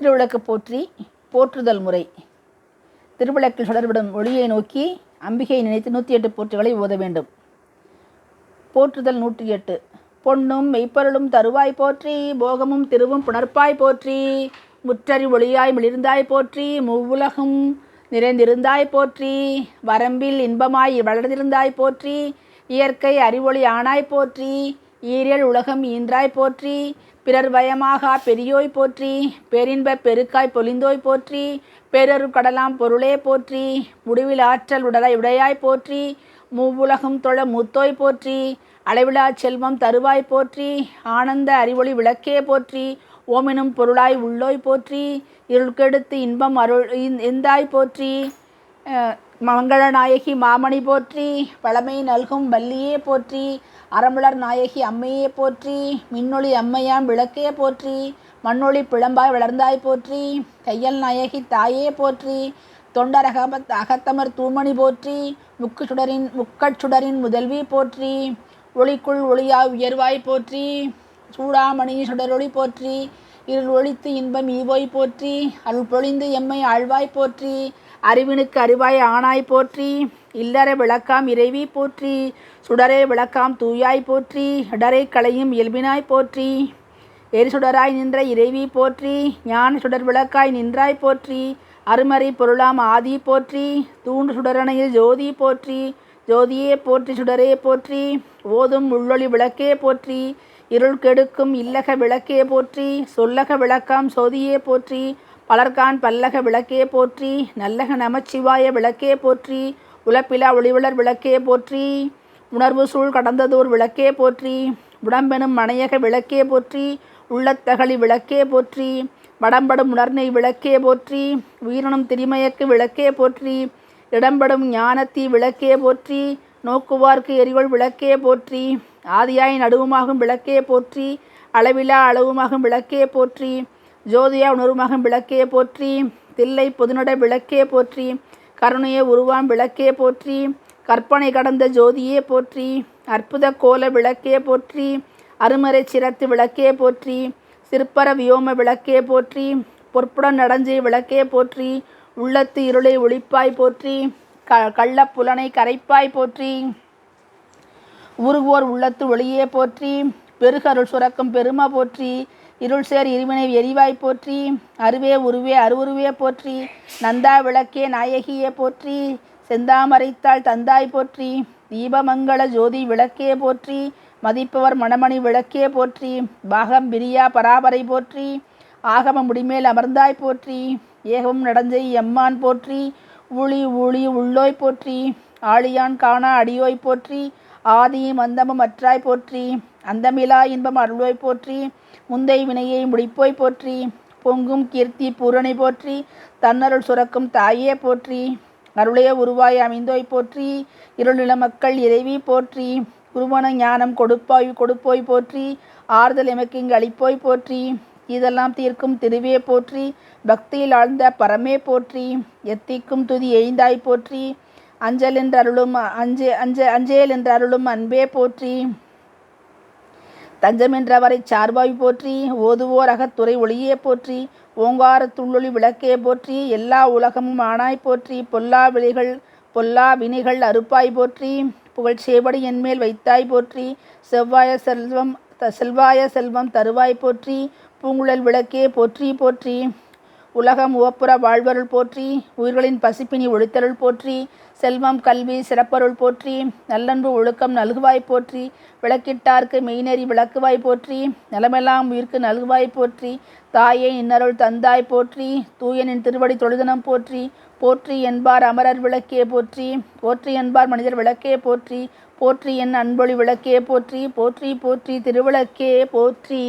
திருவிளக்கு போற்றி போற்றுதல் முறை. திருவிளக்கில் சுடர்விடும் ஒளியை நோக்கி அம்பிகை நினைத்து நூற்றி எட்டு போற்றுகளை ஓத வேண்டும். போற்றுதல் நூற்றி எட்டு பொன்னும் மெய்ப்பொருளும் தருவாய் போற்றி போகமும் திருவும் புணர்ப்பாய் போற்றி முற்றறி ஒளியாய் மிளிர்ந்தாய் போற்றி மூவுலகும் நிறைந்திருந்தாய் போற்றி வரம்பில் இன்பமாய் வளர்ந்திருந்தாய் போற்றி இயற்கை அறிவொளி ஆனாய் போற்றி ஈரல் உலகம் ஈன்றாய் போற்றி பிறர் பயமாக பெரியோய் போற்றி பெரின்ப பெருக்காய் பொலிந்தோய் போற்றி பேரரு கடலாம் பொருளே போற்றி முடிவில் ஆற்றல் உடலாய் உடையாய் போற்றி மூவுலகம் தொழ முத்தோய் போற்றி அளவிலா செல்வம் தருவாய் போற்றி ஆனந்த அறிவொளி விளக்கே போற்றி ஓமெனும் பொருளாய் உள்ளோய் போற்றி இருள்கெடுத்து இன்பம் அருள் எந்தாய் போற்றி மங்களநாயகி மங்கள நாயகி மாமணி போற்றி பழமை நல்கும் வள்ளியே போற்றி அறமுளர் நாயகி அம்மையே போற்றி மின்னொளி அம்மையாம் விளக்கே போற்றி மண்ணொளி பிளம்பாய் வளர்ந்தாய் போற்றி கையல் நாயகி தாயே போற்றி தொண்டர் அகமத் அகத்தமர் தூமணி போற்றி முக்கு சுடரின் முக்கட் சுடரின் முதல்வி போற்றி ஒளிக்குள் ஒளியாய் உயர்வாய் போற்றி சூடாமணி சுடரொளி போற்றி இருள் ஒளித்து இன்பம் ஈவோய் போற்றி அருள் பொழிந்து எம்மை ஆழ்வாய் போற்றி அறிவினுக்கு அறிவாய் ஆனாய் போற்றி. இல்லற விளக்காம் இறைவி போற்றி. சுடரே விளக்காம் தூயாய் போற்றி. இடரை களையும் இயல்பினாய் போற்றி. எரிசுடராய் நின்ற இறைவி போற்றி. ஞான சுடர் விளக்காய் நின்றாய் போற்றி. அருமறை பொருளாம் ஆதி போற்றி. தூண்டு சுடரணையில் ஜோதி போற்றி. ஜோதியே போற்றி சுடரே போற்றி. ஓதும் உள்ளொளி விளக்கே போற்றி. இருள் கெடுக்கும் இல்லக விளக்கே போற்றி. சொல்லக விளக்காம் சோதியே போற்றி. பலர்கான் பல்லக விளக்கே போற்றி நல்லக நமச்சிவாய விளக்கே போற்றி உலப்பிலா ஒளிவளர் விளக்கே போற்றி உணர்வு சூழ் கடந்ததோர் விளக்கே போற்றி உடம்பெனும் மனையக விளக்கே போற்றி உள்ளத்தகழி விளக்கே போற்றி வடம்படும் உணர்நெய் விளக்கே போற்றி உயிரினும் திரிமயக்கு விளக்கே போற்றி இடம்படும் ஞானத்தி விளக்கே போற்றி நோக்குவார்க்கு எரிகொள் விளக்கே போற்றி ஆதியாய் நடுவுமாகும் விளக்கே போற்றி அளவிலா அளவுமாகும் விளக்கே போற்றி ஜோதியா உணர்வுமாகும் விளக்கே போற்றி. தில்லை பொதுநட விளக்கே போற்றி. கருணைய உருவாம் விளக்கே போற்றி. கற்பனை கடந்த ஜோதியே போற்றி. அற்புத கோல விளக்கே போற்றி. அருமறை சிரத்து விளக்கே போற்றி. சிற்பர வியோம விளக்கே போற்றி. பொற்புடன் நடஞ்சை விளக்கே போற்றி. உள்ளத்து இருளை ஒளிப்பாய் போற்றி. க கள்ள புலனை கரைப்பாய் போற்றி. உருகுவோர் உள்ளத்து ஒளியே போற்றி. பெருகருள் சுரக்கும் பெருமை போற்றி. இருள் சேர் இருவினை எரிவாய் போற்றி அருவே உருவே அருவுருவே போற்றி நந்தா விளக்கே நாயகியே போற்றி செந்தாமரைத்தாள் தந்தாய் போற்றி தீபமங்கள ஜோதி விளக்கே போற்றி மதிப்பவர் மணமணி விளக்கே போற்றி பாகம் பிரியா பராபரை போற்றி ஆகம முடிமேல் அமர்ந்தாய் போற்றி ஏகம் நடஞ்சை எம்மான் போற்றி ஊழி ஊழி உள்ளோய் போற்றி ஆழியான் காணா அடியோய் போற்றி ஆதியும் அந்தமும் அற்றாய் போற்றி அந்தமிலா இன்பம் அருள்வை போற்றி முந்தை வினையை முடிப்போய் போற்றி பொங்கும் கீர்த்தி பூரணி போற்றி தன்னருள் சுரக்கும் தாயே போற்றி அருளைய உருவாய் அமைந்தோய் போற்றி இருளில மக்கள் இறைவி போற்றி குருவன ஞானம் கொடுப்பாய் கொடுப்போய் போற்றி ஆறுதல் எமக்கு இங்கு அளிப்போய் போற்றி இதெல்லாம் தீர்க்கும் திருவே போற்றி பக்தியில் ஆழ்ந்த பரமே போற்றி எத்திக்கும் துதி எய்ந்தாய் போற்றி அஞ்சல் என்று அருளும் அஞ்சே அஞ்ச அஞ்சேல் என்று அருளும் அன்பே போற்றி. தஞ்சமென்றவரை சார்பாய் போற்றி ஓதுவோர் அகத்துறை ஒளியே போற்றி ஓங்கார துள்ளொளி விளக்கே போற்றி எல்லா உலகமும் ஆனாய் போற்றி பொல்லா விழிகள் பொல்லா வினைகள் அறுப்பாய் போற்றி புகழ் சேவடி என்மேல் வைத்தாய் போற்றி செவ்வாய செல்வம் த செல்வாய செல்வம் தருவாய் போற்றி பூங்குழல் விளக்கே போற்றி போற்றி. உலகம் உவப்புற வாழ்வருள் போற்றி உயிர்களின் பசிப்பினி ஒழித்தருள் போற்றி செல்வம் கல்வி சிறப்பருள் போற்றி நல்லன்பு ஒழுக்கம் நல்குவாய் போற்றி விளக்கிட்டார்க்கு மெய்நெறி விளக்குவாய் போற்றி நலமெல்லாம் உயிர்க்கு நல்குவாய் போற்றி தாயை இன்னருள் தந்தாய் போற்றி தூயனின் திருவடி தொழுதனம் போற்றி போற்றி என்பார் அமரர் விளக்கே போற்றி போற்றி என்பார் மனிதர் விளக்கே போற்றி போற்றி என் அன்பொழி விளக்கே போற்றி போற்றி போற்றி திருவிளக்கே போற்றி.